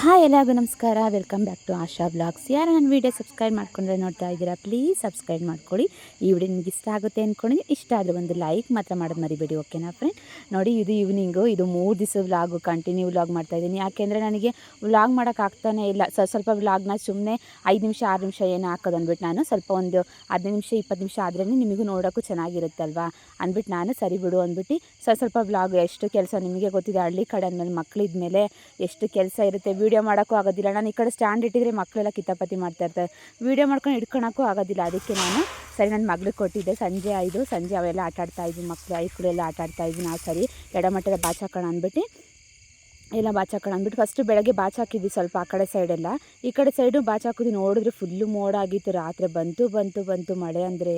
Hi ಎಲ್ಲರಿಗೂ ನಮಸ್ಕಾರ. Welcome back to Asha blogs ಯಾರು ನನ್ನ ವೀಡಿಯೋ ಸಬ್ಸ್ಕ್ರೈಬ್ ಮಾಡ್ಕೊಂಡ್ರೆ ನೋಡ್ತಾ ಇದ್ದೀರಾ ಪ್ಲೀಸ್ ಸಬ್ಸ್ಕ್ರೈಬ್ ಮಾಡ್ಕೊಳ್ಳಿ. ಈ ವಿಡಿಯೋ ನಿಮ್ಗೆ ಇಷ್ಟ ಆಗುತ್ತೆ ಅಂದ್ಕೊಂಡಿದ್ದೀನಿ ಇಷ್ಟ ಆದರೆ ಒಂದು ಲೈಕ್ ಮಾತ್ರ ಮಾಡೋದು ಮರಿಬೇಡಿ ಓಕೆನಾ ಫ್ರೆಂಡ್ ನೋಡಿ, ಇದು ಈವ್ನಿಂಗು ಇದು ಮೂರು ದಿವಸ ವ್ಲಾಗು ಕಂಟಿನ್ಯೂ ವ್ಲಾಗ್ ಮಾಡ್ತಾಯಿದ್ದೀನಿ ಯಾಕೆಂದರೆ ನನಗೆ ವ್ಲಾಗ್ ಮಾಡೋಕ್ಕಾಗ್ತಾನೆ ಇಲ್ಲ. ಸ್ವಲ್ಪ ವ್ಲಾಗ್ನ ಸುಮ್ಮನೆ ಐದು ನಿಮಿಷ, ಆರು ನಿಮಿಷ ಏನು ಹಾಕೋದು ಅಂದ್ಬಿಟ್ಟು ನಾನು ಸ್ವಲ್ಪ ಒಂದು ಹದಿನೈದು ನಿಮಿಷ, ಇಪ್ಪತ್ತು ನಿಮಿಷ ಆದ್ರೇ ನಿಮಗೂ ನೋಡೋಕ್ಕೂ ಚೆನ್ನಾಗಿರುತ್ತಲ್ವಾ ಅಂದ್ಬಿಟ್ಟು ನಾನು ಸರಿ ಬಿಡು ಅಂದ್ಬಿಟ್ಟು ಸ್ವಲ್ಪ ಸ್ವಲ್ಪ ವ್ಲಾಗ್ ಎಷ್ಟು ಕೆಲಸ ನಿಮಗೆ ಗೊತ್ತಿದೆ, ಹಳ್ಳಿ ಕಡೆ ಅಂದಮೇಲೆ ಮಕ್ಕಳಿದ್ಮೇಲೆ ಎಷ್ಟು ಕೆಲಸ ಇರುತ್ತೆ ವೀಡಿಯೋ ಮಾಡೋಕ್ಕೂ ಆಗೋದಿಲ್ಲ. ನಾನು ಈ ಕಡೆ ಸ್ಟ್ಯಾಂಡ್ ಇಟ್ಟಿದ್ರೆ ಮಕ್ಕಳೆಲ್ಲ ಮಾಡ್ತಾ ಇರ್ತಾರೆ. ವೀಡಿಯೋ ಮಾಡ್ಕೊಂಡು ಇಟ್ಕೊಳಕ್ಕೂ ಆಗೋದಿಲ್ಲ. ಅದಕ್ಕೆ ನಾನು, ಸರಿ ನನ್ನ ಮಗಳಿಗೆ ಕೊಟ್ಟಿದ್ದೆ. ಸಂಜೆ ಆಯಿತು ಸಂಜೆ ಅವೆಲ್ಲ ಆಟ ಆಡ್ತಾಯಿದ್ವಿ ಮಕ್ಕಳು ಐಕ್ಳೆಲ್ಲ ಆಟ ಆಡ್ತಾಯಿದ್ವಿ ನಾವು ಸರಿ, ಎಡಮಟ್ಟದ ಬಾಚಾಕೋಣ ಅಂದ್ಬಿಟ್ಟು ಎಲ್ಲ ಬಾಚಾಕೋಣ ಅಂದ್ಬಿಟ್ಟು ಫಸ್ಟು ಬೆಳಗ್ಗೆ ಬಾಚಾಕಿದ್ವಿ ಸ್ವಲ್ಪ ಆ ಕಡೆ ಸೈಡೆಲ್ಲ ಈ ಕಡೆ ಸೈಡು ಬಾಚಾಕಿದ್ವಿ ನೋಡಿದ್ರೆ ಫುಲ್ಲು ಮೋಡ ಆಗಿತ್ತು. ರಾತ್ರಿ ಬಂತು ಬಂತು ಬಂತು ಮಳೆ ಅಂದರೆ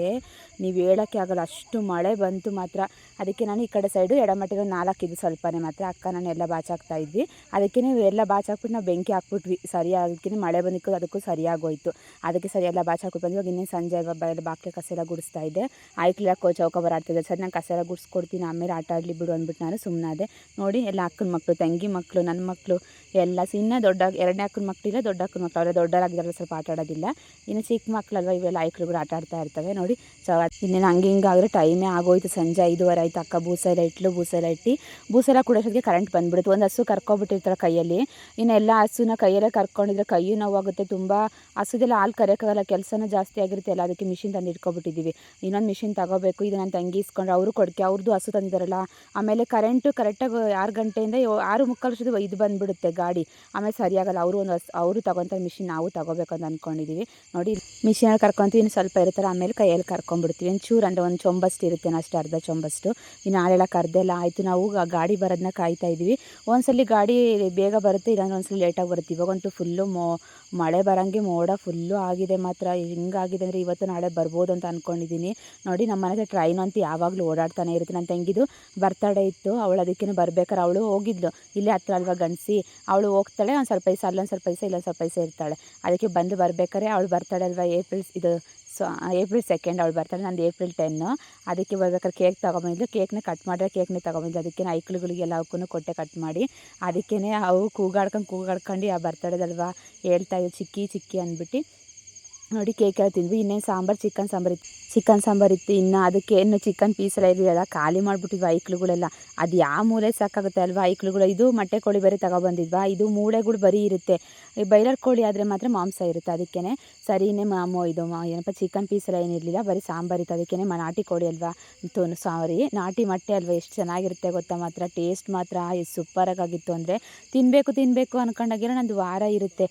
ನೀವು ಹೇಳೋಕ್ಕೆ ಆಗಲ್ಲ. ಅಷ್ಟು ಮಳೆ ಬಂತು ಮಾತ್ರ. ಅದಕ್ಕೆ ನಾನು ಈ ಕಡೆ ಸೈಡು ಎಡಮಟ್ಟಿಗೆ ನಾಲ್ಕಿದ್ವಿ ಸ್ವಲ್ಪನೇ ಮಾತ್ರ. ಅಕ್ಕ, ನಾನು ಎಲ್ಲ ಬಾಚಾಕ್ತಾ ಇದ್ವಿ. ಅದಕ್ಕೆ ಎಲ್ಲ ಬಾಚಾಕ್ಬಿಟ್ಟು ನಾವು ಬೆಂಕಿ ಹಾಕ್ಬಿಟ್ವಿ. ಸರಿ ಅದಕ್ಕೆ ಮಳೆ ಬಂದಿತ್ತು ಅದಕ್ಕೂ ಸರಿಯಾಗೋಯಿತು ಅದಕ್ಕೆ ಸರಿ ಎಲ್ಲ ಬಾಚಾಕ್ಬಿಟ್ಟು ಇವಾಗ ಇನ್ನೇನು ಸಂಜೆ ಎಲ್ಲ ಬಾಕ್ಲೆ ಕಸ ಎಲ್ಲ ಗುಡಿಸ್ತಾ ಇದ್ದೆ. ಆಯ್ಕೆಲ್ಲ ಕೋ, ಚೌಕ ಬರಾಡ್ತಿದ್ದೆ. ಸರ್ ನಾನು ಕಸ ಎಲ್ಲ ಗುಡಿಸ್ಕೊಡ್ತೀನಿ. ಆಮೇಲೆ ಆಟ ಆಡಲಿ ಬಿಡು ಅಂದ್ಬಿಟ್ಟು ನಾನು ಸುಮ್ಮನಾದೆ ನೋಡಿ ಎಲ್ಲ ಅಕ್ಕನ ಮಕ್ಕಳು ತಂಗಿ ಮಕ್ಕಳು ನನ್ನ ಮಕ್ಕಳು ಎಲ್ಲ ಸಿನ್ನ ದೊಡ್ಡ, ಎರಡನೇ ಅಕ್ಕನ ಮಕ್ಕಳಿಲ್ಲ ದೊಡ್ಡ ಅಕ್ಕನ ಮಕ್ಕಳು ಅವರೇ ದೊಡ್ಡವರಾಗಿದ್ದಾರೆ ಸ್ವಲ್ಪ ಆಟ ಆಡೋದಿಲ್ಲ ಇನ್ನು ಚಿಕ್ಕ ಮಕ್ಕಳಲ್ವ, ಇವೆಲ್ಲ ಐಕ್ಳುಗಳು ಆಟ ಆಡ್ತಾ ಇರ್ತವೆ ನೋಡಿ. ಸೊ ಇನ್ನೇನು ಹಂಗೆ ಹಿಂಗೆ ಆದರೆ ಟೈಮೇ ಆಗೋಯ್ತು. ಸಂಜೆ ಐದುವರೆ ಆಯ್ತು, ಅಕ್ಕ ಬೂಸ ಎಲ್ಲ ಇಟ್ಲು, ಬೂಸ ಎಲ್ಲ ಇಟ್ಟು. ಬೂಸ ಎಲ್ಲ ಕುಡಿಯೋಷ್ಟೊತ್ತಿಗೆ ಕರೆಂಟ್ ಬಂದ್ಬಿಡ್ತು. ಒಂದು ಹಸು ಕರ್ಕೊಬಿಟ್ಟಿರ್ತಾರೆ ಕೈಯಲ್ಲಿ. ಇನ್ನು ಎಲ್ಲ ಹಸುನ ಕೈಯಲ್ಲೇ ಕರ್ಕೊಂಡಿದ್ರೆ ಕೈಯೂ ನೋವಾಗುತ್ತೆ. ತುಂಬ ಹಸುದೆಲ್ಲ ಹಾಲು ಕರೆಯೋಕ್ಕಾಗಲ್ಲ, ಕೆಲಸನೂ ಜಾಸ್ತಿ ಆಗಿರುತ್ತೆ. ಎಲ್ಲ ಅದಕ್ಕೆ ಮಿಷಿನ್ ತಂದು ಇಟ್ಕೊಬಿಟ್ಟಿದ್ದೀವಿ. ಇನ್ನೊಂದು ಮಿಷಿನ್ ತಗೋಬೇಕು. ಇದು ನನ್ನ ತಂಗಿ ಇಸ್ಕೊಂಡ್ರೆ. ಅವರು ಕೊಡ್ಕೆ ಅವ್ರದ್ದು ಹಸು ತಂದಿದ್ದಾರಲ್ಲ. ಆಮೇಲೆ ಕರೆಂಟು ಕರೆಕ್ಟಾಗಿ ಆರು ಗಂಟೆಯಿಂದ ಆರು ಅಷ್ಟೊತ್ತಿಗೆ ಇದು ಬಂದುಬಿಡುತ್ತೆ ಗಾಡಿ. ಆಮೇಲೆ ಸರಿಯಾಗಲ್ಲ, ಅವರು ಒಂದು ಅವರು ತಗೊತಾರೆ ಮಿಷಿನ್ ನಾವು ತಗೋಬೇಕು ಅಂತ ಅಂದ್ಕೊಂಡಿದ್ದೀವಿ ನೋಡಿ ಮಿಷಿನಲ್ಲಿ ಕರ್ಕೊತೀವಿ, ಇನ್ನು ಸ್ವಲ್ಪ ಇರ್ತಾರೆ ಆಮೇಲೆ ಕೈಯಲ್ಲಿ ಕರ್ಕೊಂಡ್ಬಿಡ್ತೀವಿ. ಚೂರು ಅಂದರೆ ಒಂದು ಚೊಂಬಷ್ಟು ಇರುತ್ತೆ ಅಷ್ಟೇ ಅರ್ಧ ಚೊಂಬಷ್ಟು ಇನ್ನು ಆಳೆಲ್ಲ ಕರ್ದೆಲ್ಲ ಆಯಿತು, ನಾವು ಗಾಡಿ ಬರೋದನ್ನ ಕಾಯ್ತಾ ಇದ್ದೀವಿ. ಒಂದ್ಸಲಿ ಗಾಡಿ ಬೇಗ ಬರುತ್ತೆ, ಇಲ್ಲಾಂದ್ರೆ ಒಂದ್ಸಲಿ ಲೇಟಾಗಿ ಬರುತ್ತೆ. ಇವಾಗಂತೂ ಫುಲ್ಲು ಮೋ, ಮಳೆ ಬರೋಂಗೆ ಮೋಡ ಫುಲ್ಲು ಆಗಿದೆ ಮಾತ್ರ. ಹಿಂಗಾಗಿದೆ ಅಂದರೆ ಇವತ್ತು ನಾಳೆ ಬರ್ಬೋದು ಅಂತ ಅಂದ್ಕೊಂಡಿದ್ದೀನಿ ನೋಡಿ, ನಮ್ಮ ಮನೆ ಟ್ರೈನ್ ಅಂತ ಯಾವಾಗಲೂ ಓಡಾಡ್ತಾನೆ ಇರುತ್ತೆ. ನನ್ನ ತಂಗಿದು ಬರ್ತಡೇ ಇತ್ತು, ಅವಳು ಅದಕ್ಕೇನು ಬರ್ಬೇಕಾದ್ರೆ ಅವಳು ಹೋಗಿದ್ಲು. ಇಲ್ಲೇ ಹತ್ರ ಅಲ್ವಾ ಗಣಿಸಿ ಅವಳು ಹೋಗ್ತಾಳೆ, ಒಂದು ಸ್ವಲ್ಪ ಪೈಸೆ ಅಲ್ಲೊಂದು ಸ್ವಲ್ಪ ಪೈಸೆ ಇಲ್ಲೊಂದು ಸ್ವಲ್ಪ ಪೈಸೆ ಇರ್ತಾಳೆ. ಅದಕ್ಕೆ ಬಂದು ಬರ್ಬೇಕಾದ್ರೆ ಅವಳು ಬರ್ತಾಳೆ ಅಲ್ವಾ ಏಪ್ರಿಲ್ ಇದು ಸೊ ಏಪ್ರಿಲ್ ಸೆಕೆಂಡ್ ಅವಳು ಬರ್ತಾಳೆ, ನಂದು ಏಪ್ರಿಲ್ ಟೆನ್ನು ಅದಕ್ಕೆ ಬರ್ಬೇಕಾದ್ರೆ ಕೇಕ್ ತೊಗೊಂಬಂದಿದ್ಲು. ಕೇಕ್ನ ಕಟ್ ಮಾಡಿದ್ರೆ ಕೇಕ್ನೇ ತೊಗೊಂಬಂದಿದ್ಲು. ಅದಕ್ಕೆ ಐಕ್ಳುಗಳಿಗೆ ಅವಕ್ಕೂ ಕೊಟ್ಟೆ ಕಟ್ ಮಾಡಿ. ಅದಕ್ಕೇ ಅವು ಕೂಗಾಡ್ಕೊಂಡು ಕೂಗಾಡ್ಕೊಂಡು ಆ ಬರ್ತಡೇದಲ್ವಾ ಹೇಳ್ತಾ ಇದ್ದು ಚಿಕ್ಕಿ ಚಿಕ್ಕಿ ಅಂದ್ಬಿಟ್ಟು. ನೋಡಿ ಕೇಕ್ ಎಲ್ಲ ತಿಂದ್ವಿ ಇನ್ನೇನು ಸಾಂಬಾರು, ಚಿಕನ್ ಸಾಂಬಾರು ಇತ್ತು ಚಿಕನ್ ಸಾಂಬಾರು ಇತ್ತು, ಇನ್ನು ಅದಕ್ಕೆ ಏನು ಚಿಕನ್ ಪೀಸ್ ಎಲ್ಲ ಇರಲಿಲ್ಲ, ಖಾಲಿ ಮಾಡಿಬಿಟ್ಟಿದ್ವಿ ಐಕ್ಳುಗಳೆಲ್ಲ ಅದು ಯಾವ ಮೂಲೆ ಸಾಕಾಗುತ್ತೆ ಅಲ್ವಾ ಐಕ್ಳುಗಳು ಇದು ಮೊಟ್ಟೆ ಕೋಳಿ ಬೇರೆ ತಗೊಬಂದಿದ್ವಾ? ಇದು ಮೂಳೆಗಳು ಬರೀ ಇರುತ್ತೆ. ಈ ಬೈಲರ್ ಕೋಳಿ ಆದರೆ ಮಾತ್ರ ಮಾಂಸ ಇರುತ್ತೆ ಅದಕ್ಕೇ ಸರಿನೇ ಮಾಮು, ಇದು ಏನಪ್ಪ, ಚಿಕನ್ ಪೀಸ್ ಎಲ್ಲ ಏನಿರಲಿಲ್ಲ ಬರೀ ಸಾಂಬಾರು ಇತ್ತು ಅದಕ್ಕೇ ಮ, ನಾಟಿ ಕೋಳಿ ಅಲ್ವಾ? ತೋನು ಸಾರಿ, ನಾಟಿ ಮೊಟ್ಟೆ ಅಲ್ವಾ, ಎಷ್ಟು ಚೆನ್ನಾಗಿರುತ್ತೆ ಗೊತ್ತಾ ಮಾತ್ರ, ಟೇಸ್ಟ್ ಮಾತ್ರ ಸೂಪರಾಗಿತ್ತು ಅಂದರೆ. ತಿನ್ನಬೇಕು ತಿನ್ನಬೇಕು ಅಂದ್ಕೊಂಡಾಗಿರೋ ನಂದು ವಾರ ಇರುತ್ತೆ.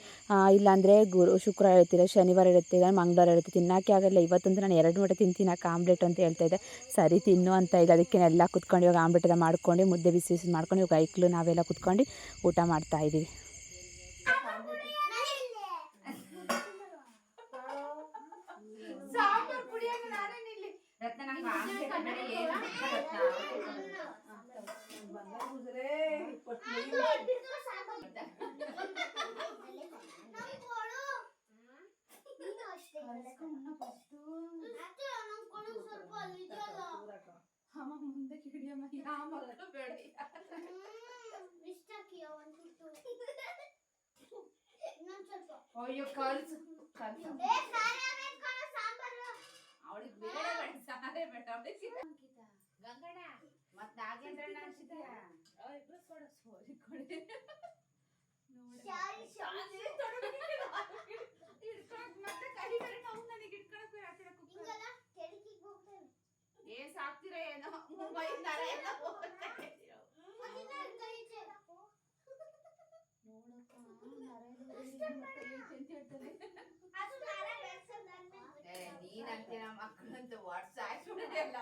ಇಲ್ಲಾಂದರೆ ಗುರು ಶುಕ್ರವಾರ ಇರ್ತೀರ ಶನಿವಾರ ಇರುತ್ತೆ ಇಲ್ಲ ಮಂಗಳವಾರ ಇರುತ್ತೆ ತಿನ್ನೋಕ್ಕೆ ಆಗಲ್ಲ ಇವತ್ತಂತೂ ನಾನು ಎರಡು ಮೂಟೆ ತಿಂತೀನಿ ಅಕ್ಕ ಆಮ್ಲೆಟ್ ಅಂತ ಹೇಳ್ತಾ ಇದ್ದೆ ಸರಿ ತಿನ್ನು ಅಂತ ಇದೆ ಅದಕ್ಕೆ ಎಲ್ಲ ಕುತ್ಕೊಂಡು ಇವಾಗ ಆಮ್ಲೆಟ್ ಎಲ್ಲ ಮಾಡ್ಕೊಂಡು ಮುದ್ದೆ ಬಿಸಿ ಬಿಸಿ ಮಾಡ್ಕೊಂಡು ಇವಾಗ ಐಕ್ಳು ನಾವೆಲ್ಲ ಕುತ್ಕೊಂಡು ಊಟ ಮಾಡ್ತಾ ನಾನೇ ನಿಲ್ಲಿ. ರತ್ನ ನಂಗೆ ಆಮ್ಲೆಟ್ ಬೇಡ ಏನು ಬೇಡ ರತ್ನ ಅಮ್ಮ ಮುಂದೆ ಕಿಡಿಯಮ್ಮ ಯಾವ ಮಕ್ಕಳು ಬೇಡ ಅಯ್ಯೋ ಕಲ್ಸು ಕಲ್ಸು ಅವಳಿಗೆ ಬೇಡ ಬೇಡ ಸಾರೇ ಬೇಡ ಅವಳಿಗೆ ಗಂಗಣ್ಣ ಮತ್ ನಾಗೇಂದ್ರಣ್ಣ ಅನ್ಸಿದ್ಯಾ ಇಬ್ರು ಕೊಡ ಸೋರಿ ಕೊಡಿ ಮತ್ತೆ ಕೈ ಬೇರೆ ನಾವು ನನಗೆ ಏ ಸಾಕ್ತೀರ ಏನೋ? ಮುಂಬೈ ನರ ಎಲ್ಲ ಹೋಗ್ತಾ. ನೋಡಪ್ಪ ನರ ಹೇಳ್ತಾರೆ. ಏ, ನೀನ್ ಅಂತೀರ ಮಕ್ಕಳಂತ ಹಾಕ್ಬಿಡಲ್ಲ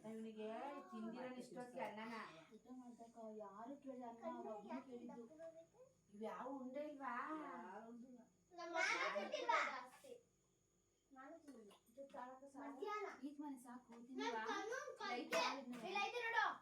ಇವನಿಗೆ ತಿಂದಿರೋ ಇಷ್ಟೊತ್ತಿಗೆ ಅನ್ನನ. ಯಾರು ಕೇಳಿದ್ದು ಇವ್ಯಾವ ಉಂಡೆ ಇಲ್ವಾ? ಈತ ಮನೆ ಸಾಕು ತಿನ್ನುವ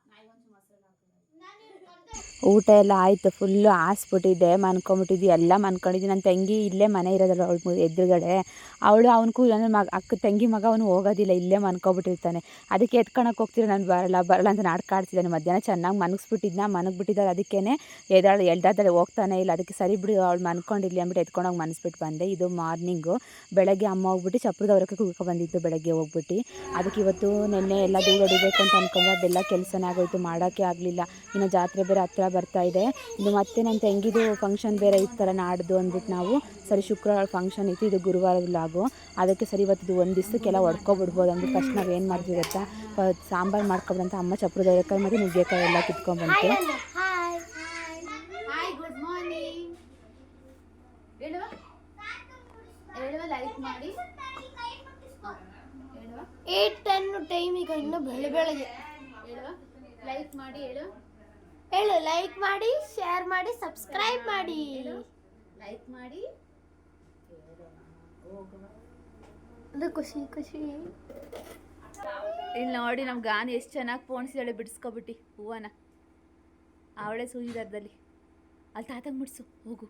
ನಾಯಿ ಒಂಚೂರು ಮೊಸರು ಹಾಕೋದು ಊಟ ಎಲ್ಲ ಆಯಿತು ಫುಲ್ಲು ಹಾಸ್ಬಿಟ್ಟಿದ್ದೆ ಮನ್ಕೊಂಬಿಟ್ಟಿದ್ದೆ ಎಲ್ಲ ಮನ್ಕೊಂಡಿದ್ದೆ ನನ್ನ ತಂಗಿ ಇಲ್ಲೇ ಮನೆ ಇರೋದಲ್ಲ ಅವಳು ಎದುರುಗಡೆ. ಅವಳು ಅವನಿಗೂ ನನ್ನ ಮಗ, ಅಕ್ಕ, ತಂಗಿ ಮಗ ಅವನು ಹೋಗೋದಿಲ್ಲ, ಇಲ್ಲೇ ಮನ್ಕೊಬಿಟ್ಟಿರ್ತಾನೆ. ಅದಕ್ಕೆ ಎತ್ಕೊಳಕ್ಕೆ ಹೋಗ್ತೀರ, ನಾನು ಬರಲ್ಲ ಬರಲ್ಲ ಅಂತ ನಾಟಕ ಆಡ್ತಿದ್ದಾನೆ. ಮಧ್ಯಾಹ್ನ ಚೆನ್ನಾಗಿ ಮನಗಿಸ್ಬಿಟ್ಟಿದ್ನ, ಮನಗ್ಬಿಟ್ಟಿದ್ದಾರೆ. ಅದಕ್ಕೇ ಎದಾಳು ಎಲ್ದಾದಲ್ಲಿ ಹೋಗ್ತಾನೆ ಇಲ್ಲ. ಅದಕ್ಕೆ ಸರಿ ಬಿಡು, ಅವಳು ಮನ್ಕೊಂಡಿಲ್ಲ ಅಂದ್ಬಿಟ್ಟು ಎತ್ಕೊಂಡೋಗಿ ಮನಸ್ಬಿಟ್ಟು ಬಂದೆ. ಇದು ಮಾರ್ನಿಂಗು. ಬೆಳಗ್ಗೆ ಅಮ್ಮ ಹೋಗ್ಬಿಟ್ಟು ಚಪ್ರದವ್ರಕ್ಕೆ ಕುಯ್ಕೊ ಬಂದಿದ್ದು ಬೆಳಗ್ಗೆ ಹೋಗ್ಬಿಟ್ಟು. ಅದಕ್ಕೆ ಇವತ್ತು ನೆನ್ನೆ ಎಲ್ಲ ದೂರ ಹೊಡಿಬೇಕು ಅಂತ ಅನ್ಕೊಂಬ ಅದೆಲ್ಲ ಕೆಲಸನೇ ಆಗೋಯ್ತು ಮಾಡೋಕ್ಕೆ ಆಗಲಿಲ್ಲ. ಇನ್ನು ಜಾತ್ರೆ ಬೇರೆ ಹತ್ರ ಬರ್ತಾ ಇದೆ. ಇದು ಮತ್ತೆ ನನ್ನ ತಂಗಿದು ಫಂಕ್ಷನ್ ಬೇರೆ ಇತ್ತಲ್ಲ ನಾಡ್ದು ಅಂದ್ಬಿಟ್ಟು ನಾವು ಸರಿ ಶುಕ್ರವಾರ ಫಂಕ್ಷನ್ ಇತ್ತು ಇದು ಗುರುವಾರ ಲಾಗು. ಅದಕ್ಕೆ ಸರಿ ಇವತ್ತು ಇದು ಒಂದು ದಿವಸಕ್ಕೆಲ್ಲ ಹೊಡ್ಕೊಬಿಡ್ಬೋದು ಅಂದ್ರೆ ಫಸ್ಟ್ ನಾವು ಏನು ಮಾಡ್ತೀವಿ ಗೊತ್ತಾ? ಸಾಂಬಾರು ಮಾಡ್ಕೊಬಂತ ಅಮ್ಮ ಚಪ್ರದವರೆಕಾಯಿ ಮತ್ತು ನುಗ್ಗೆಕಾಯಿ ಎಲ್ಲ ಕಿತ್ಕೊಂಡ್ಬಂತು. ಹಾಯ್ ಹಾಯ್ ಗುಡ್ ಮಾರ್ನಿಂಗ್ ಹೇಳುವ? ಹೇಳುವ ಲೈಕ್ ಮಾಡಿ. ಹಾ, ಹೇಳುವ? ಏಟ್ ಟೆನ್ ಟೈಮ್ ಈಗ ಇನ್ನು ಬೆಳೆ ಬೆಳಗ್ಗೆ. ಹೇಳುವ? ಲೈಕ್ ಮಾಡಿ ಹೇಳು. ಹೇಳು ಲೈಕ್ ಮಾಡಿ ಶೇರ್ ಮಾಡಿ ಸಬ್ಸ್ಕ್ರೈಬ್ ಮಾಡಿ. ಲೈಕ್ ಮಾಡಿ ಅದು ಖುಷಿ ಖುಷಿ. ಇಲ್ಲಿ ನೋಡಿ ನಮ್ಮ ಗಾನ ಎಷ್ಟು ಚೆನ್ನಾಗಿ ಪೋಣಿಸಿದಾಳೆ ಬಿಡಿಸ್ಕೊಬಿಟ್ಟು ಹೂವನ ಅವಳೇ ಸೂಜಿದಾರದಲ್ಲಿ. ಅಲ್ಲಿ ತಾತಂಗೆ ಬಿಡಿಸು ಹೋಗು.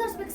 ತೋರಿಸ್ಬೇಕು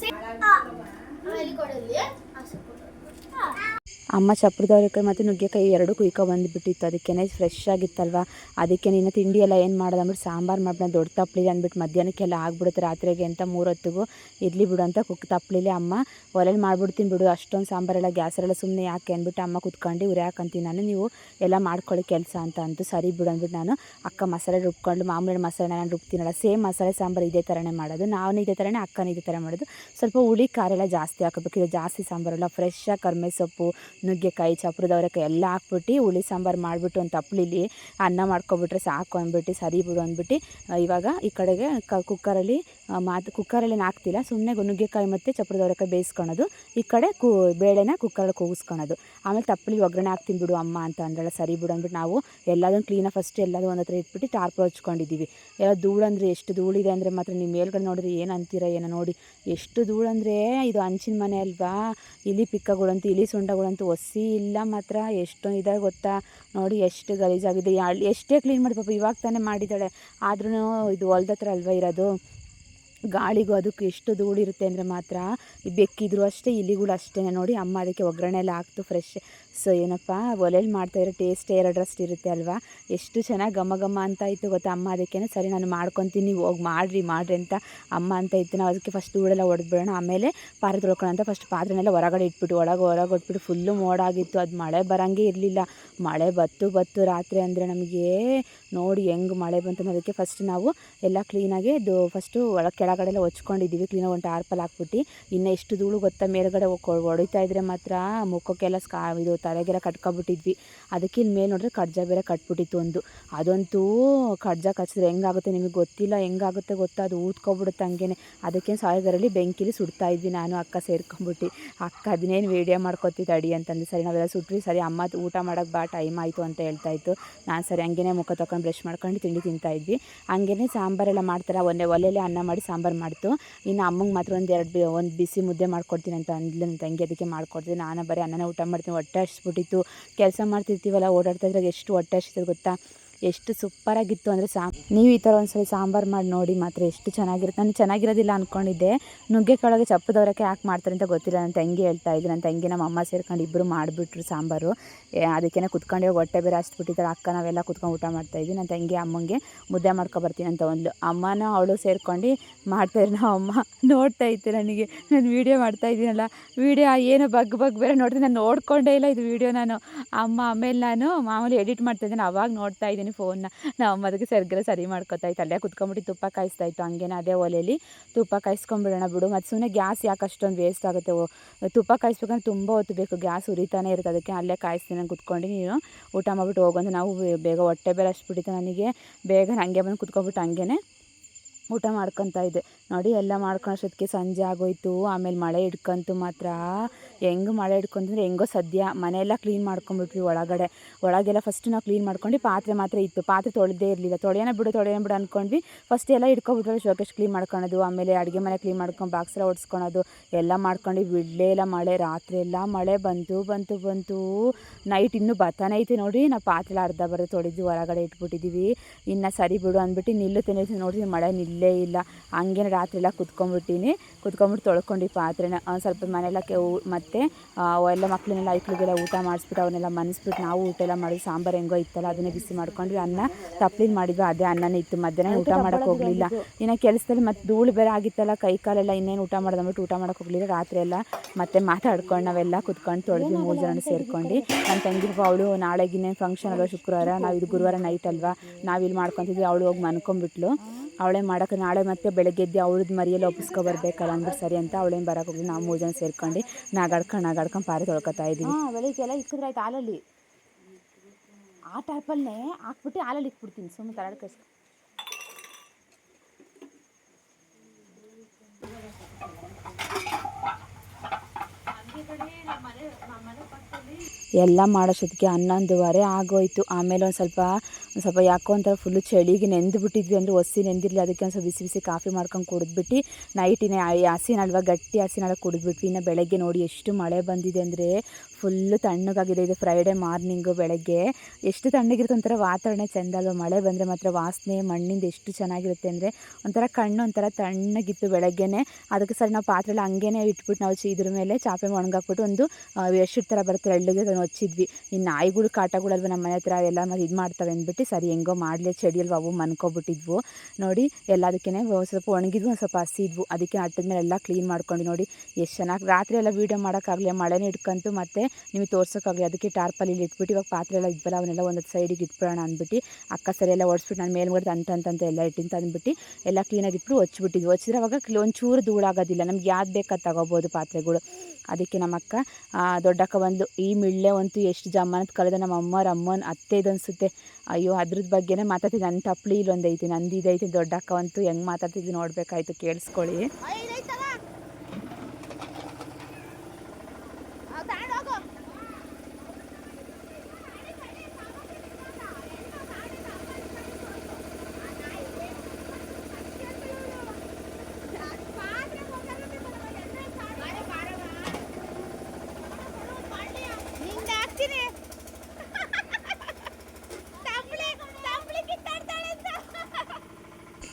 ಅಮ್ಮ ಚಪ್ರದವರೆಕಾಯಿ ಮತ್ತು ನುಗ್ಗೆಕಾಯಿ ಎರಡೂ ಕುಯ್ಕೊ ಬಂದುಬಿಟ್ಟಿತ್ತು. ಅದಕ್ಕೇ ಫ್ರೆಶ್ ಆಗಿತ್ತಲ್ವ? ಅದಕ್ಕೆ ನೀನು ತಿಂಡಿ ಎಲ್ಲ ಏನು ಮಾಡೋದು ಅಂದ್ಬಿಟ್ಟು ಸಾಂಬಾರು ಮಾಡಿದ ದೊಡ್ಡ ತಪ್ಪಲಿದೆ ಅಂದ್ಬಿಟ್ಟು ಮಧ್ಯಾಹ್ನಕ್ಕೆಲ್ಲ ಆಗ್ಬಿಡುತ್ತೆ, ರಾತ್ರಿಗೆ ಅಂತ ಮೂರೊತ್ತಿಗೂ. ಇರಲಿ ಬಿಡು ಅಂತ ಕುಕ್ ತಪ್ಪಲಿಲಿ ಅಮ್ಮ ಒಲೆಲಿ ಮಾಡಿಬಿಡ್ತೀನಿ ಬಿಡು, ಅಷ್ಟೊಂದು ಸಾಂಬಾರೆಲ್ಲ, ಗ್ಯಾಸರೆಲ್ಲ ಸುಮ್ಮನೆ ಯಾಕೆ ಅಂದ್ಬಿಟ್ಟು ಅಮ್ಮ ಕುತ್ಕೊಂಡು ಉರಿ ಅಂತೀನಿ ನಾನು, ನೀವು ಎಲ್ಲ ಮಾಡ್ಕೊಳ್ಳಿ ಕೆಲಸ ಅಂತ ಅಂತು ಸರಿ ಬಿಡು ಅಂದ್ಬಿಟ್ಟು ನಾನು ಅಕ್ಕ ಮಸಾಲೆ ರುಬ್ಕೊಂಡು, ಮಾಮೂಲಿ ಮಸಾಲೆ ನಾನು ರುಬ್ತೀನಲ್ಲ, ಸೇಮ್ ಮಸಾಲೆ ಸಾಂಬಾರು ಇದೇ ಥರನೇ ಮಾಡೋದು ನಾನು ಇದೇ ಥರನೇ ಅಕ್ಕನ ಇದೇ ಥರ ಮಾಡೋದು. ಸ್ವಲ್ಪ ಹುಳಿ, ಖಾರ ಎಲ್ಲ ಜಾಸ್ತಿ ಹಾಕಬೇಕು ಇದು ಜಾಸ್ತಿ ಸಾಂಬಾರೆಲ್ಲ ಫ್ರೆಶ್ಶಾಗಿ ಕರ್ಮೆ ಸೊಪ್ಪು ನುಗ್ಗೆಕಾಯಿ ಚಪ್ರದವರೆಕಾಯಿ ಎಲ್ಲ ಹಾಕ್ಬಿಟ್ಟು, ಹುಳಿ ಸಾಂಬಾರು ಮಾಡಿಬಿಟ್ಟು ಒಂದು ತಪ್ಪಲಿಲಿ ಅನ್ನ ಮಾಡ್ಕೊಬಿಟ್ರೆ ಸಾಕು ಅಂದ್ಬಿಟ್ಟು, ಸರಿ ಬಿಡು ಅಂದ್ಬಿಟ್ಟು ಇವಾಗ ಈ ಕಡೆಗೆ ಕ, ಕುಕ್ಕರಲ್ಲಿ ಮಾತು, ಕುಕ್ಕರಲ್ಲಿ ಹಾಕ್ತಿಲ್ಲ ಸುಮ್ಮನೆ ನುಗ್ಗೆಕಾಯಿ ಮತ್ತು ಚಪ್ರದವರೆಕಾಯಿ ಬೇಯಿಸ್ಕೊಳೋದು. ಈ ಕಡೆ ಕು, ಬೇಳೆನ ಕುಕ್ಕರಲ್ಲಿ ಕೂಗಿಸ್ಕೊಳೋದು. ಆಮೇಲೆ ತಪ್ಪಲಿ ಒಗ್ಗರಣೆ ಹಾಕ್ತೀನಿ ಬಿಡು ಅಮ್ಮ ಅಂತ ಅಂದ್ರೆ ಸರಿ ಬಿಡು ಅಂದ್ಬಿಟ್ಟು ನಾವು ಎಲ್ಲದನ್ನು ಕ್ಲೀನಾಗಿ ಫಸ್ಟ್ ಎಲ್ಲದೂ ಒಂದು ಹತ್ರ ಇಟ್ಬಿಟ್ಟು ಟಾರ್ಪಲ್ ಹಚ್ಕೊಂಡಿದ್ದೀವಿ. ಎಲ್ಲ ಧೂಳು ಅಂದರೆ ಎಷ್ಟು ಧೂಳಿದೆ ಅಂದರೆ ಮಾತ್ರ ನೀವು ಮೇಲ್ಗಡೆ ನೋಡಿದ್ರೆ ಏನು ಅಂತೀರ ಏನೋ ನೋಡಿ. ಎಷ್ಟು ಧೂಳು ಅಂದರೆ ಇದು ಹಂಚಿನ ಮನೆ ಅಲ್ವಾ? ಇಲಿ ಪಿಕ್ಕಗಳಂತೂ, ಇಲಿ ಸೊಂಡಗಳಂತೂ ಒಸಿ ಇಲ್ಲ ಮಾತ್ರ, ಎಷ್ಟು ಇದೆ ಗೊತ್ತಾ? ನೋಡಿ ಎಷ್ಟು ಗಲೀಜಾಗಿದೆ ಎಷ್ಟೇ ಕ್ಲೀನ್ ಮಾಡಿ ಪಾಪ ಇವಾಗ ತಾನೇ ಮಾಡಿದ್ದಾಳೆ. ಆದ್ರೂ ಇದು ಹೊಲ್ದ ಹತ್ರ ಅಲ್ವಾ ಇರೋದು? ಗಾಳಿಗೂ ಅದಕ್ಕೆ ಎಷ್ಟು ಧೂಳಿರುತ್ತೆ ಅಂದರೆ ಮಾತ್ರ, ಬೆಕ್ಕಿದ್ರು ಅಷ್ಟೇ, ಇಲಿಗಳು ಅಷ್ಟೇ ನೋಡಿ ಅಮ್ಮ ಅದಕ್ಕೆ ಒಗ್ಗರಣೆ ಎಲ್ಲ ಹಾಕ್ತು ಫ್ರೆಶ್ ಸೊ ಏನಪ್ಪ ಒಲೆಯಲ್ಲಿ ಮಾಡ್ತಾಯಿರೋ ಟೇಸ್ಟೇ ಎರಡರಷ್ಟು ಇರುತ್ತೆ ಅಲ್ವಾ? ಎಷ್ಟು ಚೆನ್ನಾಗಿ ಘಮ ಘಮ ಅಂತ ಇತ್ತು ಗೊತ್ತಾ? ಅಮ್ಮ ಅದಕ್ಕೇ ಸರಿ, ನಾನು ಮಾಡ್ಕೊತೀನಿ, ನೀವು ಹೋಗಿ ಮಾಡಿರಿ ಮಾಡಿರಿ ಅಂತ ಅಮ್ಮ ಅಂತ ಇತ್ತು ನಾವು ಅದಕ್ಕೆ ಫಸ್ಟ್ ಧೂಳೆಲ್ಲ ಹೊಡೆದ್ಬಿಡೋಣ ಆಮೇಲೆ ಪಾತ್ರೆ ತೊಳ್ಕೊಳ್ಳೋಣ ಅಂತ ಫಸ್ಟ್ ಪಾತ್ರೆನೆಲ್ಲ ಹೊರಗಡೆ ಇಟ್ಬಿಟ್ಟು, ಒಳಗೆ ಹೊರಗೆ ಹೊಟ್ಬಿಟ್ಟು ಫುಲ್ಲು ಮೋಡಾಗಿತ್ತು. ಅದು ಮಳೆ ಬರೋಂಗೆ ಇರಲಿಲ್ಲ. ಮಳೆ ಬತ್ತು ಬತ್ತು ರಾತ್ರಿ ಅಂದರೆ ನಮಗೆ ನೋಡಿ ಹೆಂಗೆ ಮಳೆ ಬಂತು ಅದಕ್ಕೆ ಫಸ್ಟ್ ನಾವು ಎಲ್ಲ ಕ್ಲೀನಾಗಿ ಇದು ಫಸ್ಟು ಒಳ ಕೆಳಗಡೆ ಎಲ್ಲ ಹೊಚ್ಕೊಂಡಿದ್ದೀವಿ ಕ್ಲೀನಾಗಿ ಒಂದು ಟಾರ್ಪಲ್ ಹಾಕ್ಬಿಟ್ಟು, ಇನ್ನು ಎಷ್ಟು ಧೂಳು ಗೊತ್ತಾ ಮೇಲುಗಡೆ ಹೊಡಿತಾ ಇದ್ರೆ ಮಾತ್ರ ಮುಖಕ್ಕೆಲ್ಲ ಸ್ಕಾ, ಇದು ತಲೆಗೆಲ್ಲ ಕಟ್ಕೊಬಿಟ್ಟಿದ್ವಿ. ಅದಕ್ಕೆ ಇಲ್ಲಿ ಮೇಲೆ ನೋಡಿದ್ರೆ ಕಡ್ಜ ಬೇರೆ ಕಟ್ಬಿಟ್ಟಿತ್ತು ಒಂದು. ಅದಂತೂ ಕಡ್ಜ ಕಚ್ಚಿದ್ರೆ ಹೆಂಗಾಗುತ್ತೆ ನಿಮಗೆ ಗೊತ್ತಿಲ್ಲ, ಹೆಂಗಾಗುತ್ತೆ ಗೊತ್ತಾ? ಅದು ಊದ್ಕೊಬಿಡುತ್ತೆ ಹಂಗೇನೆ. ಅದಕ್ಕೆ ಸಾಯಿಗರಲ್ಲಿ ಬೆಂಕಿಲಿ ಸುಡ್ತಾ ಇದ್ವಿ ನಾನು, ಅಕ್ಕ ಸೇರ್ಕೊಂಬಿಟ್ಟು. ಅಕ್ಕ ಅದನ್ನೇನು ವೀಡಿಯೋ ಮಾಡ್ಕೊತಿದ್ದೆ ಅಡಿ ಅಂತಂದು. ಸರಿ, ನಾವೆಲ್ಲ ಸುಟ್ರಿ ಸರಿ, ಅಮ್ಮ ಊಟ ಮಾಡೋಕ್ಕೆ ಬಾ ಟೈಮ್ ಆಯಿತು ಅಂತ ಹೇಳ್ತಾ ಇತ್ತು. ನಾನು ಸರಿ, ಹಂಗೇನೆ ಮುಖ ತೊಗೊಂಡು ಬ್ರಷ್ ಮಾಡ್ಕೊಂಡು ತಿಂಡಿ ತಿಂತಾ ಇದ್ವಿ. ಹಂಗೇನೆ ಸಾಂಬಾರೆಲ್ಲ ಮಾಡ್ತಾರೆ? ಒಂದೇ ಒಲೆಯಲ್ಲಿ ಅನ್ನ ಮಾಡಿ ಸಾಂಬಾರು ಮಾಡ್ತು. ಇನ್ನು ಅಮ್ಮಂಗೆ ಮಾತ್ರ ಒಂದು ಎರಡು ಒಂದು ಬಿಸಿ ಮುದ್ದೆ ಮಾಡ್ಕೊಡ್ತೀನಿ ಅಂತ ಅಂದ್ಲು ನನ್ನ ತಂಗಿ. ಅದಕ್ಕೆ ಮಾಡ್ಕೊಡ್ತೀನಿ ನಾನು ಬರೀ ಅನ್ನನೇ ಊಟ ಮಾಡ್ತೀನಿ. ಹೊಟ್ಟೆ ಹಸ್ಬಿಟ್ಟಿತ್ತು ಕೆಲಸ ಮಾಡ್ತಿರ್ತೀವಲ್ಲ ಓಡಾಡ್ತಾ ಇದ್ದಾಗ ಎಷ್ಟು ಹೊಟ್ಟೆ ಹಸಿತದೆ ಗೊತ್ತಾ? ಎಷ್ಟು ಸೂಪರಾಗಿತ್ತು ಅಂದರೆ ಸಾ ನೀವು ಈ ಥರ ಒಂದ್ಸಲ ಸಾಂಬಾರು ಮಾಡಿ ನೋಡಿ ಮಾತ್ರ ಎಷ್ಟು ಚೆನ್ನಾಗಿರುತ್ತೆ. ನಾನು ಚೆನ್ನಾಗಿರೋದಿಲ್ಲ ಅಂದ್ಕೊಂಡಿದ್ದೆ ನುಗ್ಗೆಕಾಳಿಗೆ ಚಪ್ಪದವರಕ್ಕೆ ಯಾಕೆ ಮಾಡ್ತಾರೆ ಅಂತ ಗೊತ್ತಿಲ್ಲ. ನನ್ನ ತಂಗಿ ಹೇಳ್ತಾ ಇದ್ರು. ನನ್ನ ತಂಗಿ ನಮ್ಮ ಅಮ್ಮ ಸೇರ್ಕೊಂಡು ಇಬ್ಬರು ಮಾಡಿಬಿಟ್ರು ಸಾಂಬಾರು. ಅದಕ್ಕೇನೆ ಕುತ್ಕೊಂಡು ಹೊಟ್ಟೆ ಬೇರೆ ಹಚ್ಬಿಟ್ಟಿದ್ದಾರೆ ಅಕ್ಕ ನಾವೆಲ್ಲ ಕುತ್ಕೊಂಡು ಊಟ ಮಾಡ್ತಾಯಿದ್ವಿ ನನ್ನ ತಂಗಿ ಅಮ್ಮಂಗೆ ಮುದ್ದೆ ಮಾಡ್ಕೊಬರ್ತೀನಿ ಅಂತ ಒಂದು ಅಮ್ಮನ ಅವಳು ಸೇರ್ಕೊಂಡು ಮಾಡ್ತಾಯಿದ್ರು ನಾವು ಅಮ್ಮ ನೋಡ್ತಾ ಇತ್ತು ನನಗೆ. ನಾನು ವೀಡಿಯೋ ಮಾಡ್ತಾ ಇದ್ದೀನಲ್ಲ. ವೀಡಿಯೋ ಏನೋ ಬಗ್ ಬಗ್ ಬೇರೆ ನೋಡ್ತೀನಿ ನಾನು ನೋಡ್ಕೊಂಡೇ ಇಲ್ಲ ಇದು ವೀಡಿಯೋ ನಾನು. ಅಮ್ಮ ಆಮೇಲೆ ನಾನು ಮಾಮೂಲಿ ಎಡಿಟ್ ಮಾಡ್ತಾ ಇದ್ದೀನಿ. ಅವಾಗ ನೋಡ್ತಾ ಇದ್ದೀನಿ. ಫೋನ್ನ ಅಮ್ಮದಕ್ಕೆ ಅದಕ್ಕೆ ಸರ್ಗೆಲ್ಲ ಸರಿ ಮಾಡ್ಕೊತಾ ಇತ್ತು ಅಲ್ಲೇ ಕುತ್ಕೊಂಡ್ಬಿಟ್ಟು ತುಪ್ಪ ಕಾಯಿಸ್ತಾ ಇತ್ತು ಹಂಗೇನೆ ಅದೇ ಒಲೆಯಲ್ಲಿ ತುಪ್ಪ ಕಾಯಿಸ್ಕೊಂಬಿಡೋಣ ಬಿಡು. ಮತ್ತು ಸುಮ್ಮನೆ ಗ್ಯಾಸ್ ಯಾಕೆ ಅಷ್ಟೊಂದು ವೇಸ್ಟ್ ಆಗುತ್ತೆ? ತುಪ್ಪ ಕಾಯಿಸ್ಬೇಕಂದ್ರೆ ತುಂಬ ಹೊತ್ತು ಬೇಕು. ಗ್ಯಾಸ್ ಉರಿತಾನೆ ಇರುತ್ತೆ. ಅದಕ್ಕೆ ಅಲ್ಲೇ ಕಾಯಿಸ್ತೀನಿ ಕುತ್ಕೊಂಡು ನೀನು ಊಟ ಮಾಡ್ಬಿಟ್ಟು ಹೋಗೋದು ನಾವು ಬೇಗ ಹೊಟ್ಟೆ ಬೇರೆ ಅಷ್ಟು ನನಗೆ. ಬೇಗ ಹಂಗೆ ಬಂದು ಕುತ್ಕೊಂಬಿಟ್ಟು ಹಂಗೇ ಊಟ ಮಾಡ್ಕೊತಾ ಇದ್ದೆ. ನೋಡಿ, ಎಲ್ಲ ಮಾಡ್ಕೊಳೋಷ್ಟೊತ್ತಿಗೆ ಸಂಜೆ ಆಗೋಯ್ತು. ಆಮೇಲೆ ಮಳೆ ಹಿಡ್ಕಂತು ಮಾತ್ರ. ಹೆಂಗೆ ಮಳೆ ಹಿಡ್ಕೊಂತಂದ್ರೆ ಹೆಂಗೋ ಸದ್ಯ. ಮನೆಯೆಲ್ಲ ಕ್ಲೀನ್ ಮಾಡ್ಕೊಂಬಿಟ್ವಿ ಒಳಗಡೆ. ಒಳಗೆಲ್ಲ ಫಸ್ಟ್ ನಾವು ಕ್ಲೀನ್ ಮಾಡ್ಕೊಂಡು ಪಾತ್ರೆ ಮಾತ್ರ ಇತ್ತು. ಪಾತ್ರೆ ತೊಳೆದೇ ಇರಲಿಲ್ಲ. ತೊಳೆಯೋಣ ಬಿಡು ತೊಳೆಯೋಣ ಬಿಡು ಅಂದ್ಕೊಂಡ್ವಿ ಫಸ್ಟ್ ಎಲ್ಲ ಇಟ್ಕೊಬಿಟ್ರೆ ಶೋಕೇಶ್ ಕ್ಲೀನ್ ಮಾಡ್ಕೊಳೋದು. ಆಮೇಲೆ ಅಡುಗೆ ಮನೆ ಕ್ಲೀನ್ ಮಾಡ್ಕೊಂಡು ಬಾಕ್ಸ್ ಎಲ್ಲ ಎಲ್ಲ ಮಾಡ್ಕೊಂಡು ಬಿಡಲೇ ಇಲ್ಲ ಮಳೆ. ರಾತ್ರಿ ಎಲ್ಲ ಮಳೆ ಬಂತು ಬಂತು ಬಂತು. ನೈಟ್ ಇನ್ನೂ ಬರ್ತಾನೆ ಐತೆ ನೋಡಿ ನಾವು ಪಾತ್ರೆ ಅರ್ಧ ಬರ್ಧ ತೊಳೆದು ಹೊರಗಡೆ ಇಟ್ಬಿಟ್ಟಿದ್ದೀವಿ ಇನ್ನು ಸರಿ ಬಿಡು ಅಂದ್ಬಿಟ್ಟು ನಿಲ್ಲುತ್ತೆ ನೋಡಿದ್ವಿ ಮಳೆ ನಿಲ್ಲೇ ಇಲ್ಲ. ಹಂಗೇನೆ ರಾತ್ರಿ ಎಲ್ಲ ಕುತ್ಕೊಂಡ್ಬಿಟ್ಟಿನಿ ಕುತ್ಕೊಂಡ್ಬಿಟ್ಟು ತೊಳ್ಕೊಂಡು ಪಾತ್ರೆನ ಒಂದು ಸ್ವಲ್ಪ ಮನೆಯೆಲ್ಲ ಕೆವು ಮತ್ತು ಎಲ್ಲ ಮಕ್ಕಳನ್ನೆಲ್ಲ ಐಕ್ಳಿಗೆಲ್ಲ ಊಟ ಮಾಡಿಸ್ಬಿಟ್ಟು ಅವನ್ನೆಲ್ಲ ಮನಸ್ಬಿಟ್ಟು ನಾವು ಊಟ ಎಲ್ಲ ಮಾಡಿದ್ವಿ ಸಾಂಬಾರು ಹೆಂಗೋ ಇತ್ತಲ್ಲ ಅದನ್ನೇ ಬಿಸಿ ಮಾಡ್ಕೊಂಡ್ವಿ. ಅನ್ನ ತಪ್ಲಿನ ಮಾಡಿದ್ವಿ ಅದೇ ಅನ್ನನೇ ಇತ್ತು. ಮಧ್ಯಾಹ್ನ ಊಟ ಮಾಡೋಕೆ ಹೋಗಲಿಲ್ಲ. ಇನ್ನು ಕೆಲಸದಲ್ಲಿ ಮತ್ತೆ ಧೂಳು ಬೇರೆ ಆಗಿತ್ತಲ್ಲ ಕೈ ಕಾಲೆಲ್ಲ ಇನ್ನೇನು ಊಟ ಮಾಡ್ದಂಬಿಟ್ಟು ಊಟ ಮಾಡೋಕೆ ಹೋಗಲಿಲ್ಲ. ರಾತ್ರಿ ಎಲ್ಲ ಮತ್ತೆ ಮಾತಾಡ್ಕೊಂಡು ನಾವೆಲ್ಲ ಕುತ್ಕೊಂಡು ತೊಳೆದ್ವಿ ಮೂರು ಜನ ಸೇರ್ಕೊಂಡು. ನನ್ನ ತಂಗಿರ್ಬ ಅವಳು ನಾಳೆಗಿನ್ನೇನು ಫಂಕ್ಷನ್ ಅಲ್ವಾ ಶುಕ್ರವಾರ? ನಾವು ಇದು ಗುರುವಾರ ನೈಟ್ ಅಲ್ವಾ? ನಾವಿಲ್ಲಿ ಮಾಡ್ಕೊತಿದ್ವಿ ಅವಳು ಹೋಗಿ ಮನ್ಕೊಂಬಿಟ್ಲು. ಅವಳೇ ಮಾಡೋಕೆ ನಾಳೆ ಮತ್ತೆ ಬೆಳಗ್ಗೆ ಎದ್ದು ಅವಳದ್ದು ಮರಿಯಲ್ಲಿ ಒಪ್ಪಿಸ್ಕೊ ಬರ್ಬೇಕಲ್ಲ ಅಂದ್ರೆ ಸರಿ ಅಂತ ಅವಳೇನು ಬರೋಕೆ ಹೋಗಿ ನಾವು ಮೂರು ಜನ ಸೇರ್ಕೊಂಡು ನಾಗಾಡ್ಕೊಂಡು ನಾಗಾಡ್ಕೊಂಡು ಪಾರಿ ತೊಳ್ಕೊತಾ ಇದ್ದೀವಿ. ಬೆಳಿಗ್ಗೆಲ್ಲ ಇಕ್ಕಿದ್ರೆ ಆಯ್ತು ಹಾಲಲ್ಲಿ. ಆ ಟೈಪಲ್ಲೇ ಹಾಕ್ಬಿಟ್ಟು ಹಾಲಲ್ಲಿ ಇಕ್ಬಿಡ್ತೀನಿ. ಸುಮ್ಮನೆ ತರಡ್ ಕಸ್ ಎಲ್ಲ ಮಾಡೋಷ್ಟೊತ್ತಿಗೆ ಹನ್ನೊಂದುವರೆ ಆಗೋಯ್ತು ಆಮೇಲೆ ಒಂದು ಸ್ವಲ್ಪ ಒಂದು ಸ್ವಲ್ಪ ಯಾಕೋ ಒಂಥರ ಫುಲ್ಲು ಚಳಿಗೆ ನೆಂದು ಬಿಟ್ಟಿದ್ವಿ ಅಂದರೆ ಒಸಿ ನೆಂದಿರಲಿ ಅದಕ್ಕೆ ಒಂದು ಸ್ವಲ್ಪ ಬಿಸಿ ಬಿಸಿ ಕಾಫಿ ಮಾಡ್ಕೊಂಡು ಕುಡಿದ್ಬಿಟ್ಟು ನೈಟಿನ ಹಸಿನ ಅಲ್ವಾ ಗಟ್ಟಿ ಹಸಿನ ಕುಡಿದ್ಬಿಟ್ವಿ ಇನ್ನು ಬೆಳಗ್ಗೆ ನೋಡಿ ಎಷ್ಟು ಮಳೆ ಬಂದಿದೆ ಅಂದರೆ ಫುಲ್ಲು ತಣ್ಣಗಾಗಿದೆ ಇದು ಫ್ರೈಡೇ ಮಾರ್ನಿಂಗು ಬೆಳಗ್ಗೆ. ಎಷ್ಟು ತಣ್ಣಗಿರುತ್ತೆ ಒಂಥರ ವಾತಾವರಣ ಚೆಂದ ಅಲ್ವಾ? ಮಳೆ ಬಂದರೆ ಮಾತ್ರ ವಾಸನೆ, ಮಣ್ಣಿಂದ ಎಷ್ಟು ಚೆನ್ನಾಗಿರುತ್ತೆ ಅಂದರೆ ಒಂಥರ ಕಣ್ಣು ಒಂಥರ ತಣ್ಣಗಿತ್ತು ಬೆಳಗ್ಗೆನೆ. ಅದಕ್ಕೆ ಸರಿ ನಾವು ಪಾತ್ರೆ ಎಲ್ಲ ಹಂಗೇನೆ ಇಟ್ಬಿಟ್ಟು ನಾವು ಇದ್ರ ಮೇಲೆ ಚಾಪೆ ಒಣಗಾಕ್ಬಿಟ್ಟು ಒಂದು ಎಷ್ಟು ಥರ ಬರುತ್ತೆ. ಎಳ್ಳಿಗೆ ಅದನ್ನು ಹಚ್ಚಿದ್ವಿ ಇನ್ನು ನಾಯಿಗಳು, ಕಾಟಗಳಲ್ವ ನಮ್ಮ ಮನೆ ಹತ್ರ ಎಲ್ಲ ಮತ್ತೆ ಇದು ಮಾಡ್ತವೆ ಅಂದ್ಬಿಟ್ಟು ಸರಿ ಹೆಂಗೋ ಮಾಡಲಿ ಚಡಿಯಲ್ವ ಅವು ಮನ್ಕೊಬಿಟ್ಟಿದ್ವು. ನೋಡಿ ಎಲ್ಲದಕ್ಕೇ ಸ್ವಲ್ಪ ಒಣಗಿದ್ವು, ಒಂದು ಸ್ವಲ್ಪ ಹಸಿದ್ವು ಅದಕ್ಕೆ ಮೇಲೆ ಎಲ್ಲ ಕ್ಲೀನ್ ಮಾಡ್ಕೊಂಡು ನೋಡಿ ಎಷ್ಟು ಚೆನ್ನಾಗಿ, ರಾತ್ರಿ ಎಲ್ಲ ವೀಡಿಯೋ ಮಾಡೋಕ್ಕಾಗಲಿ ಮಳೆನೇ ಇಟ್ಕೊಂತು ಮತ್ತೆ ನಿಮಗೆ ತೋರ್ಸೋಕ್ಕಾಗಲಿ. ಅದಕ್ಕೆ ಟಾರ್ಪಲ್ಲಿ ಇಟ್ಬಿಟ್ಟು ಇವಾಗ ಪಾತ್ರೆ ಎಲ್ಲ ಇದ್ವಲ್ಲ ಅವನ್ನೆಲ್ಲ ಒಂದು ಸೈಡಿಗೆ ಇಟ್ಬಿಡೋಣ ಅಂದ್ಬಿಟ್ಟು ಅಕ್ಕ ಸರಿ ಎಲ್ಲ ಒಡಿಸ್ಬಿಟ್ಟು ನಾನು ಮೇಲ್ಗಡೆ ಅಂತ ಅಂತ ಅಂತ ಎಲ್ಲ ಇಟ್ಟಿಂತ ಅಂದ್ಬಿಟ್ಟು ಎಲ್ಲ ಕ್ಲೀನಾಗಿ ಇಟ್ಬಿಟ್ಟು ಹೊಚ್ಬಿಟ್ಟಿದ್ವಿ ಹೊಚ್ಚಿದ್ರೆ ಅವಾಗ ಒಂಚೂರು ಧೂಳಾಗೋದಿಲ್ಲ ನಮ್ಗೆ ಯಾವ್ದು ಬೇಕಾದ ತಗೋಬೋದು ಪಾತ್ರೆಗಳು. ಅದಕ್ಕೆ ನಮ್ಮ ಅಕ್ಕ ಆ, ದೊಡ್ಡಕ್ಕ ಬಂದು ಈ ಮಿಳ್ಳೆ ಅಂತೂ ಎಷ್ಟು ಜಮಾನದ ಕಳೆದ ನಮ್ಮ ಅಮ್ಮರ ಅಮ್ಮನ ಅತ್ತೆ ಇದನ್ಸುತ್ತೆ ಅಯ್ಯೋ ಅದ್ರದ್ದು ಬಗ್ಗೆನೇ ಮಾತಾಡ್ತಿದ್ದೆ. ನನ್ನ ತಪ್ಪಲಿ ಇಲ್ಲೊಂದು ಐತಿ ನಂದು ಇದೈತಿ ದೊಡ್ಡಕ್ಕ ಅಂತೂ ಹೆಂಗೆ ಮಾತಾಡ್ತಿದ್ವಿ ನೋಡಬೇಕಾಯ್ತು ಕೇಳಿಸ್ಕೊಳ್ಳಿ.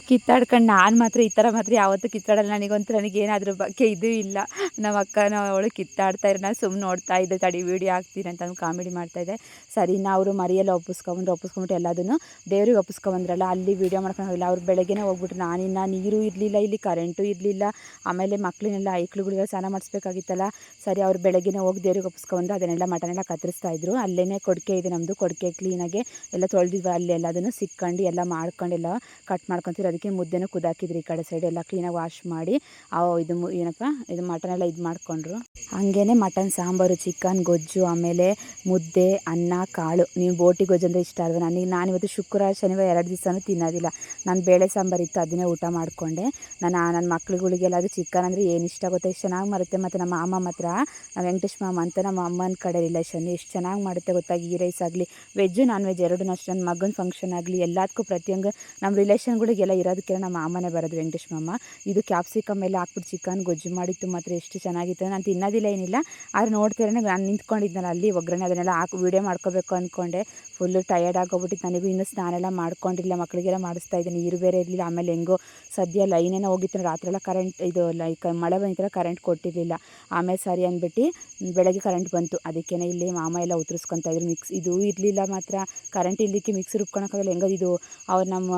ಕಿತ್ತಾಡ್ಕೊಂಡು ನಾನು ಮಾತ್ರ ಈ ಥರ ಮಾತ್ರ ಯಾವತ್ತೂ ಕಿತ್ತಾಡಲ್ಲ. ನನಗಂತೂ ನನಗೆ ಏನಾದರೂ ಬಗ್ಗೆ ಇದು ಇಲ್ಲ. ನಮ್ಮ ಅಕ್ಕನ ಅವಳು ಕಿತ್ತಾಡ್ತಾ ಇರೋ ನಾನು ಸುಮ್ಮನೆ ನೋಡ್ತಾ ಇದ್ದೆ. ತಡಿ ವೀಡಿಯೋ ಹಾಕ್ತೀನಿ ಅಂತ ಕಾಮಿಡಿ ಮಾಡ್ತಾಯಿದ್ದೆ ಸರಿ ನಾ ಅವರು ಮರಿಯೆಲ್ಲ ಒಪ್ಪಿಸ್ಕೊಂಬಂದ್ರೆ ಒಪ್ಪಿಸ್ಕೊಂಬಿಟ್ಟು ಎಲ್ಲದನ್ನು ದೇವ್ರಿಗೆ ಒಪ್ಪಿಸ್ಕೊಂಬಂದ್ರಲ್ಲ ಅಲ್ಲಿ ವೀಡಿಯೋ ಮಾಡ್ಕೊಂಡು ಹೋಗಿಲ್ಲ. ಅವ್ರು ಬೆಳಗ್ಗೆನೇ ಹೋಗ್ಬಿಟ್ರು. ನಾನಿನ್ನ ನೀರು ಇರಲಿಲ್ಲ, ಇಲ್ಲಿ ಕರೆಂಟು ಇರಲಿಲ್ಲ. ಆಮೇಲೆ ಮಕ್ಕಳನ್ನೆಲ್ಲ ಐಕ್ಳುಗಳಿಗೆಲ್ಲ ಸ್ನಾನ ಮಾಡಿಸ್ಬೇಕಾಗಿತ್ತಲ್ಲ. ಸರಿ, ಅವ್ರು ಬೆಳಗ್ಗೆ ಹೋಗಿ ದೇವ್ರಿಗೆ ಒಪ್ಪಿಸ್ಕೊಂಬಂದ್ರೆ ಅದನ್ನೆಲ್ಲ ಮಟನೆಲ್ಲ ಕತ್ತರಿಸ್ತಾ ಇದ್ರು. ಅಲ್ಲೇ ಕೊಡಿಕೆ ಇದೆ ನಮ್ಮದು ಕೊಡಿಕೆ ಕ್ಲೀನಾಗೆ ಎಲ್ಲ ತೊಳೆದಿದ್ವಿ. ಅಲ್ಲಿ ಎಲ್ಲದನ್ನು ಸಿಕ್ಕೊಂಡು ಎಲ್ಲ ಮಾಡ್ಕೊಂಡು ಎಲ್ಲ ಕಟ್ ಮಾಡ್ಕೊತೀವಿ ಅದಕ್ಕೆ ಮುದ್ದೆನ ಕುದಾಕಿದ್ರಿ ಈ ಕಡೆ ಸೈಡ್ ಎಲ್ಲ ಕ್ಲೀನಾಗಿ ವಾಶ್ ಮಾಡಿ. ಆ, ಇದು ಏನಪ್ಪ, ಇದು ಮಟನ್ ಎಲ್ಲ ಇದು ಮಾಡ್ಕೊಂಡ್ರು. ಹಾಗೇನೆ ಮಟನ್ ಸಾಂಬಾರು ಚಿಕನ್ ಗೊಜ್ಜು, ಆಮೇಲೆ ಮುದ್ದೆ, ಅನ್ನ, ಕಾಳು. ನೀವು ಬೋಟಿ ಗೊಜ್ಜು ಅಂದರೆ ಇಷ್ಟ ಅಲ್ವ? ನನಗೆ, ನಾನಿವತ್ತು ಶುಕ್ರವಾರ, ಶನಿವಾರ ಎರಡು ದಿವಸನೂ ತಿನ್ನೋದಿಲ್ಲ. ನಾನು ಬೇಳೆ ಸಾಂಬಾರು ಇತ್ತು, ಅದನ್ನೇ ಊಟ ಮಾಡಿಕೊಂಡೆ. ನಾನು ನನ್ನ ಮಕ್ಳುಗಳಿಗೆಲ್ಲ ಅದು ಚಿಕನ್ ಅಂದರೆ ಏನು ಇಷ್ಟ ಆಗುತ್ತೆ ಎಷ್ಟು ಚೆನ್ನಾಗಿ ಮಾಡುತ್ತೆ. ಮತ್ತು ನಮ್ಮ ಅಮ್ಮ ಮಾತ್ರ ನಮ್ಮ ವೆಂಕಟೇಶ್ ಮಾಮ ಅಂತ ನಮ್ಮ ಅಮ್ಮನ ಕಡೆ ರಿಲೇಷನ್ ಎಷ್ಟು ಚೆನ್ನಾಗಿ ಮಾಡುತ್ತೆ ಗೊತ್ತಾಗಿ ಈ ರೈಸ್ ಆಗಲಿ ವೆಜ್ಜು ನಾನ್ ವೆಜ್ ಎರಡು ಅಷ್ಟೇ ನನ್ನ ಮಗನ ಫಂಕ್ಷನ್ ಆಗಲಿ ಎಲ್ಲದಕ್ಕೂ ಪ್ರತಿಯೊಂದು ನಮ್ಮ ರಿಲೇಷನ್ಗಳಿಗೆಲ್ಲ ಇರೋದಕ್ಕೆಲ್ಲ ನಮ್ಮ ಮಾಮನೇ ಬರೋದು ವೆಂಕಟೇಶ್ ಮಾಮ. ಇದು ಕ್ಯಾಪ್ಸಿಕಮ್ ಎಲ್ಲ ಹಾಕ್ಬಿಟ್ಟು ಚಿಕನ್ ಗೊಜ್ಜು ಮಾಡಿತ್ತು ಮಾತ್ರ ಎಷ್ಟು ಚೆನ್ನಾಗಿತ್ತು ನಾನು ತಿನ್ನೋದಿಲ್ಲ ಏನಿಲ್ಲ. ಆದರೆ ನೋಡ್ತಿರೋ ನಾನು ನಿಂತ್ಕೊಂಡಿದ್ನಲ್ಲ ಅಲ್ಲಿ, ಒಗ್ಗರಣೆ ಅದನ್ನೆಲ್ಲ ಹಾಕಿ ವೀಡಿಯೋ ಮಾಡ್ಕೋಬೇಕು ಅಂದ್ಕೊಂಡೆ ಫುಲ್ಲು ಟಯರ್ಡ್ ಆಗೋಗ್ಬಿಟ್ಟಿತ್ತು. ನನಗೂ ಇನ್ನೂ ಸ್ನಾನ ಎಲ್ಲ ಮಾಡ್ಕೊಂಡಿಲ್ಲ ಮಕ್ಕಳಿಗೆಲ್ಲ ಮಾಡಿಸ್ತಾ ಇದ್ದೀನಿ. ನೀರು ಬೇರೆ ಇರಲಿಲ್ಲ, ಆಮೇಲೆ ಹೆಂಗೋ ಸದ್ಯ ಲೈನೇನೋ ಹೋಗಿತ್ತು ರಾತ್ರಿ ಎಲ್ಲ ಕರೆಂಟ್ ಇದು ಲೈಕ್ ಮಳೆ ಬಂದಿತ್ತಲ್ಲ ಕರೆಂಟ್ ಕೊಟ್ಟಿರಲಿಲ್ಲ. ಆಮೇಲೆ ಸರಿ ಅಂದ್ಬಿಟ್ಟು ಬೆಳಗ್ಗೆ ಕರೆಂಟ್ ಬಂತು. ಅದಕ್ಕೇ ಇಲ್ಲಿ ಮಾಮ ಎಲ್ಲ ಉತ್ತರಿಸ್ಕೊತಾ ಇದ್ರು. ಮಿಕ್ಸ್ ಇದು ಇರಲಿಲ್ಲ ಮಾತ್ರ. ಕರೆಂಟ್ ಇಲ್ಲಿಕ್ಕೆ ಮಿಕ್ಸಿ ರುಬ್ಕೊಳಕ್ಕಾಗಲ್ಲ. ಹೆಂಗೋ ಇದು ಅವ್ರು ನಮ್ಮ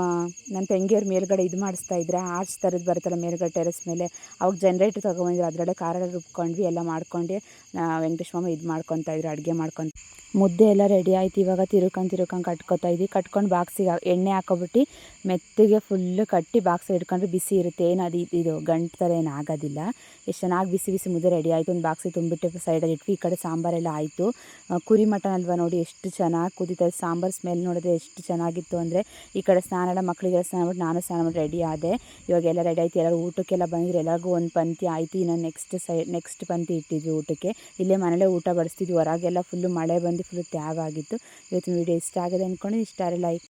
ನನ್ನ ತಂಗಿಯವ್ರ ಮೇಲ್ಗಡೆ ಇದು ಮಾಡಿಸ್ತಾ ಇದ್ರೆ ಆರ್ಚ್ ಥರದ್ದು ಬರುತ್ತಲ್ಲ ಮೇಲ್ಗಡೆ ಟೆರೆಸ್ ಮೇಲೆ, ಅವಾಗ ಜನ್ರೇಟ್ರ್ ತೊಗೊಬಂದಿದ್ರು ಅದರಲ್ಲೇ ಖಾರ ರುಬ್ಕೊಂಡ್ವಿ ಎಲ್ಲ ಮಾಡ್ಕೊಂಡು ವೆಂಕಟೇಶ್ ಮಾಮ ಇದು ಮಾಡ್ಕೊತಾ ಇದ್ರು, ಅಡುಗೆ ಮಾಡ್ಕೊಂಡು ಮುದ್ದೆ ಎಲ್ಲ ರೆಡಿ ಆಯ್ತು, ಇವಾಗ ತಿರುಕೊಂಡು ತಿರುಕೊಂಡು ಕಟ್ಕೊತಾ ಇದ್ವಿ. ಕಟ್ಕೊಂಡು ಬಾಕ್ಸಿಗೆ ಎಣ್ಣೆ ಹಾಕೊಬಿಟ್ಟು ಮೆತ್ತಗೆ ಫುಲ್ಲು ಕಟ್ಟಿ ಬಾಕ್ಸ್ ಇಟ್ಕೊಂಡ್ರೆ ಬಿಸಿ ಇರುತ್ತೆ. ಏನು ಅದು, ಇದು ಗಂಟು ಥರ ಏನು ಆಗೋದಿಲ್ಲ. ಎಷ್ಟು ಚೆನ್ನಾಗಿ ಬಿಸಿ ಬಿಸಿ ಮುದ್ದೆ ರೆಡಿ ಆಯಿತು. ಒಂದು ಬಾಕ್ಸಿಗೆ ತುಂಬಿಟ್ಟು ಸೈಡಲ್ಲಿ ಇಟ್ವಿ. ಈ ಕಡೆ ಸಾಂಬಾರೆಲ್ಲ ಆಯಿತು. ಕುರಿ ಮಟನ್ ಅಲ್ವಾ ನೋಡಿ ಎಷ್ಟು ಚೆನ್ನಾಗಿ ಕುದೀತದೆ. ಸಾಂಬಾರು ಸ್ಮೆಲ್ ನೋಡಿದ್ರೆ ಎಷ್ಟು ಚೆನ್ನಾಗಿತ್ತು ಅಂದರೆ, ಈ ಕಡೆ ಸ್ನಾನ ಎಲ್ಲ ಮಕ್ಕಳಿಗೆಲ್ಲ ಸ್ನಾನ ಮಾಡಿ ನಾನು ಸ್ನಾನ ರೆಡಿ ಆದೆ. ಇವಾಗೆಲ್ಲ ರೆಡಿ ಆಯ್ತು. ಎಲ್ಲರೂ ಊಟಕ್ಕೆಲ್ಲ ಬಂದಿದ್ರು. ಎಲ್ಲರಿಗೂ ಒಂದು ಪಂಕ್ತಿ ಆಯಿತು. ಇನ್ನು ನೆಕ್ಸ್ಟ್ ಸೈ ನೆಕ್ಸ್ಟ್ ಪಂಕ್ತಿ ಇಟ್ಟಿದ್ವಿ ಊಟಕ್ಕೆ. ಇಲ್ಲೇ ಮನೇಲೇ ಊಟ ಬಡಿಸ್ತಿದ್ವಿ. ಹೊರಗೆಲ್ಲ ಫುಲ್ಲು ಮಳೆ ಬಂದು ಫುಲ್ಲು ತ್ಯಾಗ ಆಗಿತ್ತು. ಇವತ್ತಿನ ವೀಡಿಯೋ ಇಷ್ಟ ಆಗಿದೆ ಅಂದ್ಕೊಂಡು ಇಷ್ಟ ಆದರೆ ಲೈಕ್